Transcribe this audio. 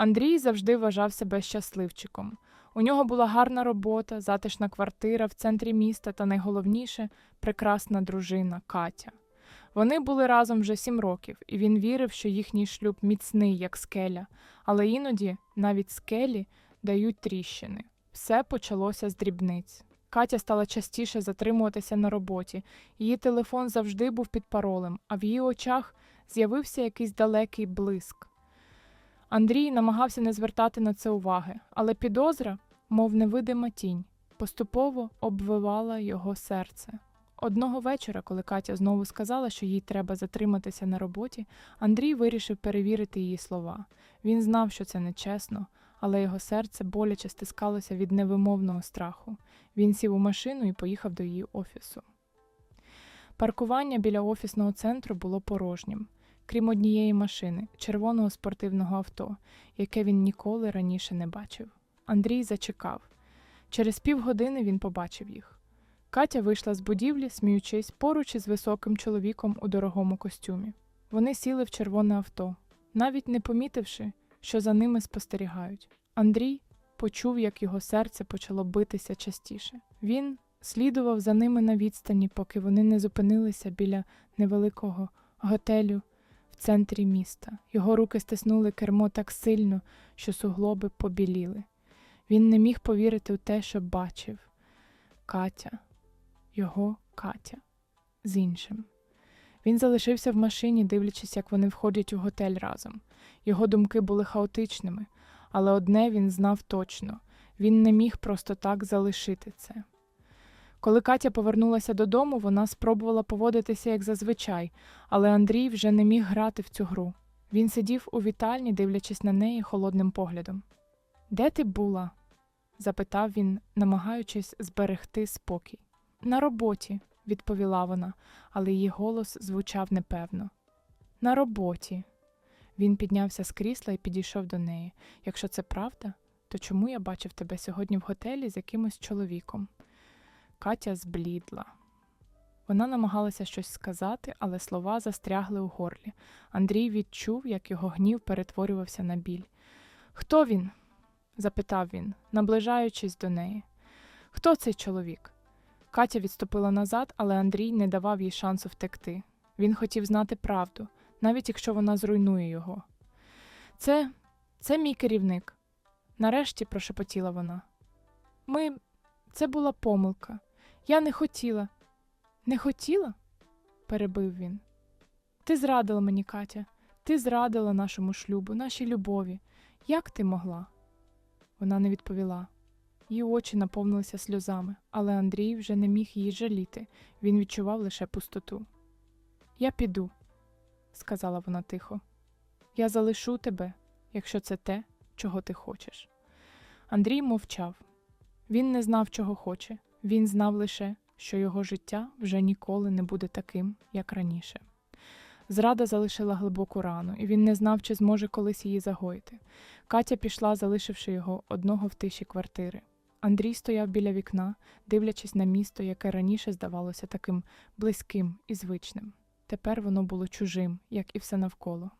Андрій завжди вважав себе щасливчиком. У нього була гарна робота, затишна квартира в центрі міста та найголовніше прекрасна дружина Катя. Вони були разом вже сім років, і він вірив, що їхній шлюб міцний, як скеля, але іноді навіть скелі дають тріщини. Все почалося з дрібниць. Катя стала частіше затримуватися на роботі. Її телефон завжди був під паролем, а в її очах з'явився якийсь далекий блиск. Андрій намагався не звертати на це уваги, але підозра, мов невидима тінь, поступово обвивала його серце. Одного вечора, коли Катя знову сказала, що їй треба затриматися на роботі, Андрій вирішив перевірити її слова. Він знав, що це нечесно, але його серце боляче стискалося від невимовного страху. Він сів у машину і поїхав до її офісу. Паркування біля офісного центру було порожнім, крім однієї машини, червоного спортивного авто, яке він ніколи раніше не бачив. Андрій зачекав. Через півгодини він побачив їх. Катя вийшла з будівлі, сміючись, поруч із високим чоловіком у дорогому костюмі. Вони сіли в червоне авто, навіть не помітивши, що за ними спостерігають. Андрій почув, як його серце почало битися частіше. Він слідував за ними на відстані, поки вони не зупинилися біля невеликого готелю центрі міста. Його руки стиснули кермо так сильно, що суглоби побіліли. Він не міг повірити у те, що бачив. Катя, його Катя, з іншим. Він залишився в машині, дивлячись, як вони входять у готель разом. Його думки були хаотичними, але одне він знав точно він не міг просто так залишити це. Коли Катя повернулася додому, вона спробувала поводитися як зазвичай, але Андрій вже не міг грати в цю гру. Він сидів у вітальні, дивлячись на неї холодним поглядом. Де ти була? запитав він, намагаючись зберегти спокій. На роботі, відповіла вона, але її голос звучав непевно. На роботі. Він піднявся з крісла і підійшов до неї. Якщо це правда, то чому я бачив тебе сьогодні в готелі з якимось чоловіком? Катя зблідла. Вона намагалася щось сказати, але слова застрягли у горлі. Андрій відчув, як його гнів перетворювався на біль. Хто він? запитав він, наближаючись до неї. Хто цей чоловік? Катя відступила назад, але Андрій не давав їй шансу втекти. Він хотів знати правду, навіть якщо вона зруйнує його. Це це мій керівник. Нарешті прошепотіла вона. Ми. Це була помилка. Я не хотіла. Не хотіла? перебив він. Ти зрадила мені, Катя. Ти зрадила нашому шлюбу, нашій любові. Як ти могла? Вона не відповіла. Її очі наповнилися сльозами, але Андрій вже не міг її жаліти, він відчував лише пустоту. Я піду, сказала вона тихо. Я залишу тебе, якщо це те, чого ти хочеш. Андрій мовчав. Він не знав, чого хоче, він знав лише, що його життя вже ніколи не буде таким, як раніше. Зрада залишила глибоку рану, і він не знав, чи зможе колись її загоїти. Катя пішла, залишивши його одного в тиші квартири. Андрій стояв біля вікна, дивлячись на місто, яке раніше здавалося таким близьким і звичним. Тепер воно було чужим, як і все навколо.